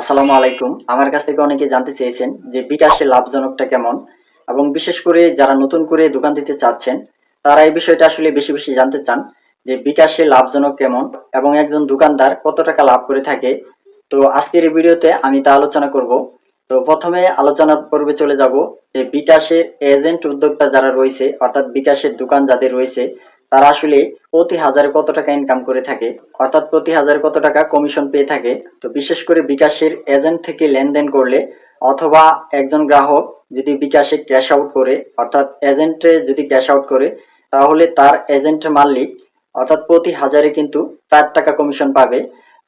আসসালামু আলাইকুম। আমার কাছ থেকে অনেকে জানতে চেয়েছেন যে বিকাশের লাভজনকটা কেমন এবং বিশেষ করে যারা নতুন করে দোকান দিতে চাচ্ছেন, তারা এই বিষয়টা আসলে বেশি বেশি জানতে চান যে বিকাশে লাভজনক কেমন এবং একজন দোকানদার কত টাকা লাভ করে থাকে। তো আজকের এই ভিডিওতে আমি তা আলোচনা করব। তো প্রথমে আলোচনা পর্বে চলে যাব যে বিকাশের এজেন্ট উদ্যোক্তা যারা রয়েছে, অর্থাৎ বিকাশের দোকান যাদের রয়েছে তারা আসলে প্রতি হাজারে কত টাকা ইনকাম করে থাকে, অর্থাৎ প্রতি হাজারে কত টাকা কমিশন পেয়ে থাকে। তো বিশেষ করে বিকাশের এজেন্ট থেকে লেনদেন করলে, অথবা একজন গ্রাহক যদি বিকাশে ক্যাশ আউট করে, অর্থাৎ এজেন্টে যদি ক্যাশ আউট করে, তাহলে তার এজেন্ট মালিক, অর্থাৎ প্রতি হাজারে কিন্তু চার টাকা কমিশন পাবে।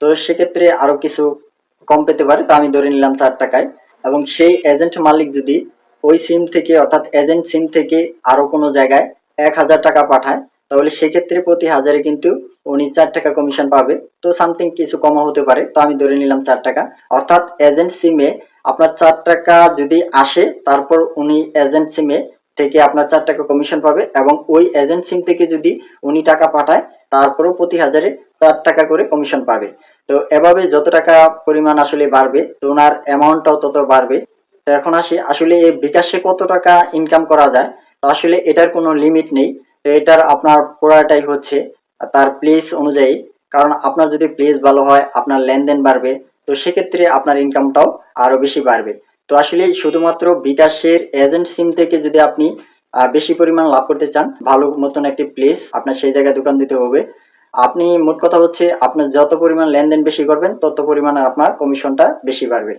তো সেক্ষেত্রে আরও কিছু কম পেতে পারে, তো আমি ধরে নিলাম চার টাকায়। এবং সেই এজেন্ট মালিক যদি ওই সিম থেকে, অর্থাৎ এজেন্ট সিম থেকে আরও কোনো জায়গায় এক হাজার টাকা পাঠায় তাহলে সেক্ষেত্রে প্রতি হাজারে কিন্তু উনি চার টাকা কমিশন পাবে। তো সামথিং কিছু কমা হতে পারে, তো আমি ধরে নিলাম চার টাকা। অর্থাৎ এজেন্ট সিমে আপনার চার টাকা যদি আসে, তারপর উনি এজেন্ট সিমে থেকে আপনার চার টাকা কমিশন পাবে এবং ওই এজেন্ট সিম থেকে যদি উনি টাকা পাঠায়, তারপরও প্রতি হাজারে চার টাকা করে কমিশন পাবে। তো এভাবে যত টাকা পরিমাণ আসলে বাড়বে, তো ওনার অ্যামাউন্টটাও তত বাড়বে। তো এখন আসি, আসলে এই বিকাশে কত টাকা ইনকাম করা যায়, তো আসলে এটার কোনো লিমিট নেই। তো এটার আপনার পুরাটাই হচ্ছে তার প্লেস অনুযায়ী। কারণ আপনার যদি প্লেস ভালো হয়, আপনার লেনদেন বাড়বে, তো সেক্ষেত্রে আপনার ইনকামটাও আরও বেশি বাড়বে। তো আসলে শুধুমাত্র বিকাশের এজেন্ট সিম থেকে যদি আপনি বেশি পরিমাণ লাভ করতে চান, ভালো মতন একটি প্লেস আপনার সেই জায়গায় দোকান দিতে হবে। আপনি মোট কথা হচ্ছে, আপনার যত পরিমাণ লেনদেন বেশি করবেন, তত পরিমাণ আপনার কমিশনটা বেশি বাড়বে।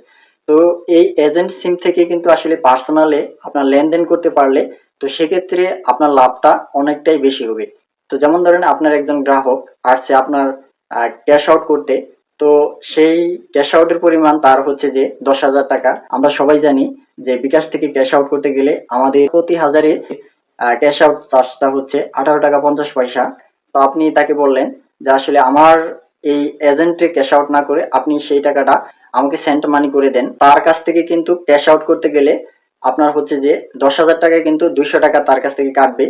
তো এই এজেন্ট সিম থেকে কিন্তু আসলে পার্সোনালে আপনার লেনদেন করতে পারলে তো সেক্ষেত্রে আপনার লাভটা অনেকটাই বেশি হবে। তো যেমন ধরেন আপনার একজন গ্রাহক আসছে আপনার ক্যাশ আউট করতে, তো সেই ক্যাশ আউটের পরিমাণ তার হচ্ছে যে দশ হাজার টাকা। আমরা সবাই জানি যে বিকাশ থেকে ক্যাশ আউট করতে গেলে আমাদের প্রতি হাজারে ক্যাশ আউট চার্জটা হচ্ছে আঠারো টাকা পঞ্চাশ পয়সা। তো আপনি তাকে বললেন যে আসলে আমার এই এজেন্টে ক্যাশ আউট না করে আপনি সেই টাকাটা আমাকে সেন্ট মানি করে দেন। তার কাছ থেকে কিন্তু ক্যাশ আউট করতে গেলে আপনার হচ্ছে যে দশ হাজার টাকায় কিন্তু দুইশো টাকা তার কাছ থেকে কাটবে।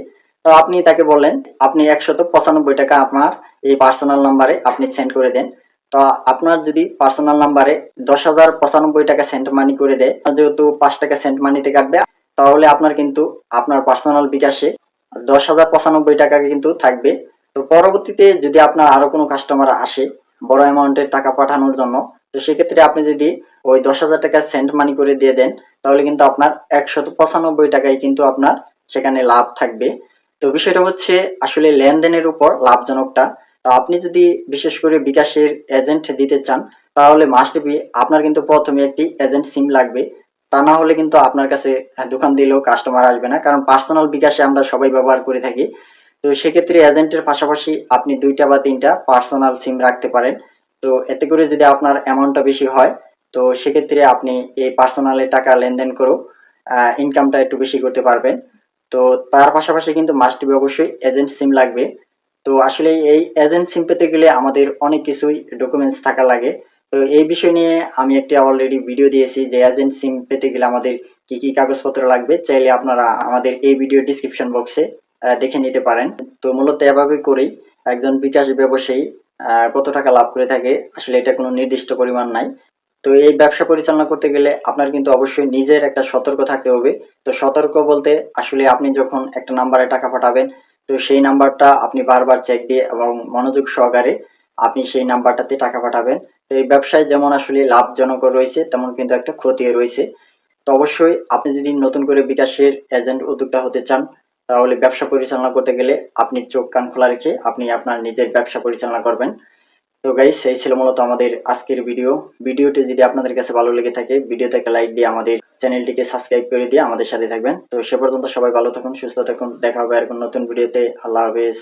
তো আপনি তাকে বললেন, আপনি একশত পঁচানব্বই টাকা আপনার এই পার্সোনাল নাম্বারে আপনি সেন্ড করে দেন। তো আপনার যদি পার্সোনাল নাম্বারে দশ হাজার পঁচানব্বই টাকা সেন্ট মানি করে দেয় যেহেতু পাঁচ টাকা সেন্ট মানিতে কাটবে, তাহলে আপনার কিন্তু আপনার পার্সোনাল বিকাশে দশ হাজার পঁচানব্বই টাকা কিন্তু থাকবে। তো পরবর্তীতে যদি আপনার আরও কোনো কাস্টমার আসে, বড় অ্যামাউন্টের টাকা পাঠানোর জন্য, তো সেক্ষেত্রে আপনি যদি ওই দশ হাজার টাকা সেন্ট মানি করে দিয়ে দেন, তাহলে কিন্তু আপনার একশত পঁচানব্বই টাকায় কিন্তু আপনার সেখানে লাভ থাকবে। তো বিষয়টা হচ্ছে আসলে লেনদেনের উপর লাভজনকটা। তো আপনি যদি বিশেষ করে বিকাশের এজেন্ট দিতে চান, তাহলে মাস্ট বি আপনার কিন্তু প্রথমে একটি এজেন্ট সিম লাগবে। তা না হলে কিন্তু আপনার কাছে দোকান দিলেও কাস্টমার আসবে না, কারণ পার্সোনাল বিকাশে আমরা সবাই ব্যবহার করে থাকি। তো সেক্ষেত্রে এজেন্টের পাশাপাশি আপনি দুইটা বা তিনটা পার্সোনাল সিম রাখতে পারেন। তো এতে করে যদি আপনার অ্যামাউন্টটা বেশি হয়, তো সেক্ষেত্রে আপনি এই পার্সোনালে টাকা লেনদেন করেও ইনকামটা একটু বেশি করতে পারবেন। তো তার পাশাপাশি কিন্তু মাস্ট বি অবশ্যই এজেন্ট সিম লাগবে। তো আসলে এই এজেন্ট সিম পেতে গেলে আমাদের অনেক কিছুই ডকুমেন্টস থাকা লাগে। তো এই বিষয় নিয়ে আমি একটি অলরেডি ভিডিও দিয়েছি যে এজেন্ট সিম পেতে গেলে আমাদের কি কি কাগজপত্র লাগবে, চাইলে আপনারা আমাদের এই ভিডিও ডিসক্রিপশন বক্সে দেখে নিতে পারেন। তো মূলত এভাবে করেই একজন বিকাশ ব্যবসায়ী কত টাকা লাভ করে থাকে, আসলে এটা কোনো নির্দিষ্ট পরিমাণ নাই। তো এই ব্যবসা পরিচালনা করতে গেলে আপনার কিন্তু অবশ্যই নিজের একটা সতর্ক থাকতে হবে। তো সতর্ক বলতে আসলে আপনি যখন একটা নাম্বারে টাকা পাঠাবেন, তো সেই নাম্বারটা আপনি বারবার চেক দিয়ে এবং মনোযোগ সহকারে আপনি সেই নাম্বারটাতে টাকা পাঠাবেন। তো এই ব্যবসায় যেমন আসলে লাভজনক রয়েছে, তেমন কিন্তু একটা ক্ষতিও রয়েছে। তো অবশ্যই আপনি যদি নতুন করে বিকাশের এজেন্ট উদ্যোক্তা হতে চান তাহলে ব্যবসা পরিচালনা করতে গেলে আপনি চোখ কান খোলা রেখে আপনি আপনার নিজের ব্যবসা পরিচালনা করবেন। তো গাইস সেই ছিল মূলত আমাদের আজকের ভিডিও ভিডিওটি যদি আপনাদের কাছে ভালো লেগে থাকে ভিডিওতে একটা লাইক দিয়ে আমাদের চ্যানেলটিকে সাবস্ক্রাইব করে দিয়ে আমাদের সাথে থাকবেন। তো সে পর্যন্ত সবাই ভালো থাকুন, সুস্থ থাকুন। দেখা হবে আর কোন নতুন ভিডিওতে আল্লাহ হাফেজ।